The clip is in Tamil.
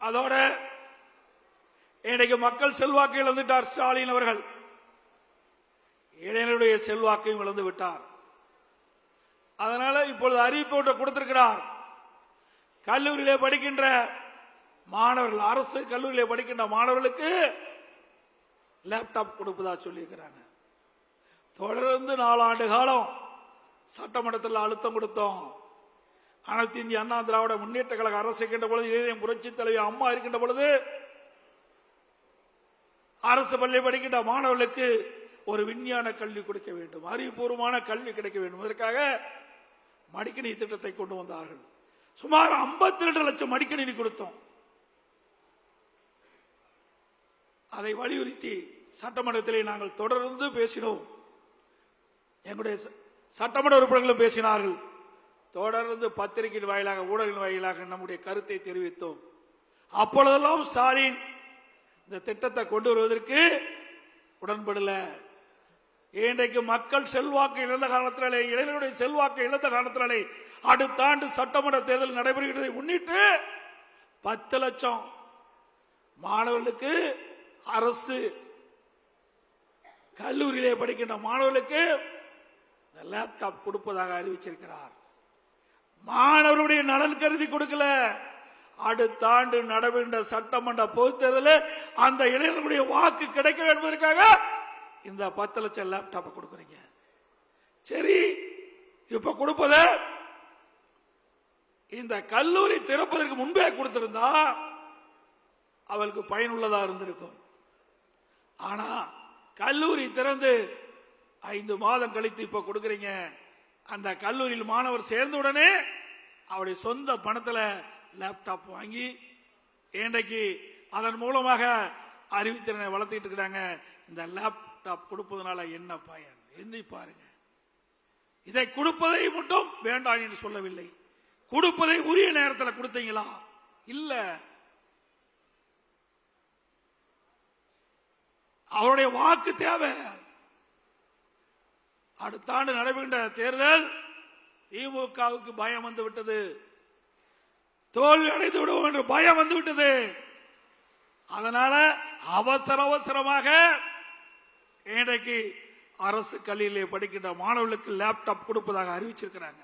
அதோட இன்றைக்கு மக்கள் செல்வாக்கு இழந்துட்டார் ஸ்டாலின் அவர்கள். இளைஞருடைய செல்வாக்கையும் இழந்து விட்டார். அதனால இப்பொழுது அறிவிப்பு ஒன்றை கொடுத்திருக்கிறார். கல்லூரியிலே படிக்கின்ற மாணவர்கள் அரசு கல்லூரியிலே படிக்கின்ற மாணவர்களுக்கு லேப்டாப் கொடுப்பதா சொல்லியிருக்கிறாங்க. தொடர்ந்து நாலாண்டு காலம் சட்டமன்றத்தில் அழுத்தம் கொடுத்தோம். அனைத்து இந்திய அண்ணா திராவிட முன்னேற்ற கழக அரசு இருக்கின்ற பொழுது இதயம் புரட்சி தலைவி அம்மா இருக்கின்ற பொழுது அரசு பள்ளி படிக்கின்ற மாணவர்களுக்கு ஒரு விஞ்ஞான கல்வி கொடுக்க வேண்டும் அறிவுபூர்வமான கல்வி கிடைக்க வேண்டும். இதற்காக மடிக்கணி திட்டத்தை கொண்டு வந்தார்கள். சுமார் 52 லட்சம் மடிக்கணினி கொடுத்தோம். அதை வலியுறுத்தி சட்டமன்றத்திலே நாங்கள் தொடர்ந்து பேசினோம். எங்களுடைய ச- சட்டமன்ற உறுப்பினர்களும் பேசினார்கள். தொடர்ந்து பத்திரிகையின் வாயிலாக ஊடகங்களின் வாயிலாக நம்முடைய கருத்தை தெரிவித்தோம். அப்பொழுதெல்லாம் ஸ்டாலின் இந்த திட்டத்தை கொண்டு வருவதற்கு உடன்படல. இன்றைக்கு மக்கள் செல்வாக்கு இழந்த காரணத்தினாலே இளைஞர்களுடைய செல்வாக்கு இழந்த காரணத்தினாலே அடுத்த ஆண்டு சட்டமன்ற தேர்தல் நடைபெறுகிறதை முன்னிட்டு பத்து லட்சம் மாணவர்களுக்கு அரசு கல்லூரியிலே படிக்கின்ற மாணவர்களுக்கு லேப்டாப் கொடுப்பதாக அறிவிச்சிருக்கிறார். மாணவருடைய நலன் கருதி கொடுக்கல. அடுத்த ஆண்டு நடைபெற்ற சட்டமன்ற பொதுத்தேர்தலில் அந்த இளைஞர்களுடைய வாக்கு கிடைக்க வேண்டுவதற்காக என்பதற்காக இந்த பத்து லட்சம் லேப்டாப்பை கொடுக்குறீங்க. சரி இப்ப கொடுப்பத இந்த கல்லூரி திறப்பதற்கு முன்பே கொடுத்திருந்தா அவளுக்கு பயனுள்ளதா இருந்திருக்கும். ஆனா கல்லூரி திறந்து ஐந்து மாதம் கழித்து இப்ப கொடுக்குறீங்க. அந்த கல்லூரியில் மாணவர் சேர்ந்த உடனே அவருடைய சொந்த பணத்தில் லேப்டாப் வாங்கி இன்றைக்கு அதன் மூலமாக அறிவுத்திறனை வளர்த்துக்கிட்டு இருக்கிறாங்க. இந்த லேப்டாப் கொடுப்பதனால என்ன பயன்? எண்ணி பாருங்க. இதை கொடுப்பதை மட்டும் வேண்டாம் என்று சொல்லவில்லை. கொடுப்பதை உரிய நேரத்தில் கொடுத்தீங்களா? இல்ல. அவருடைய வாக்கு தேவை. அடுத்த ஆண்டு நடைபெறுகின்ற தேர்தல் திமுகவுக்கு பயம் வந்துவிட்டது தோல்வி அடைந்து விடுவோம் என்று பயம் வந்து விட்டது. அதனால அவசர அவசரமாக இன்றைக்கு அரசு கல்வியிலே படிக்கின்ற மாணவர்களுக்கு லேப்டாப் கொடுப்பதாக அறிவிச்சிருக்கிறாங்க.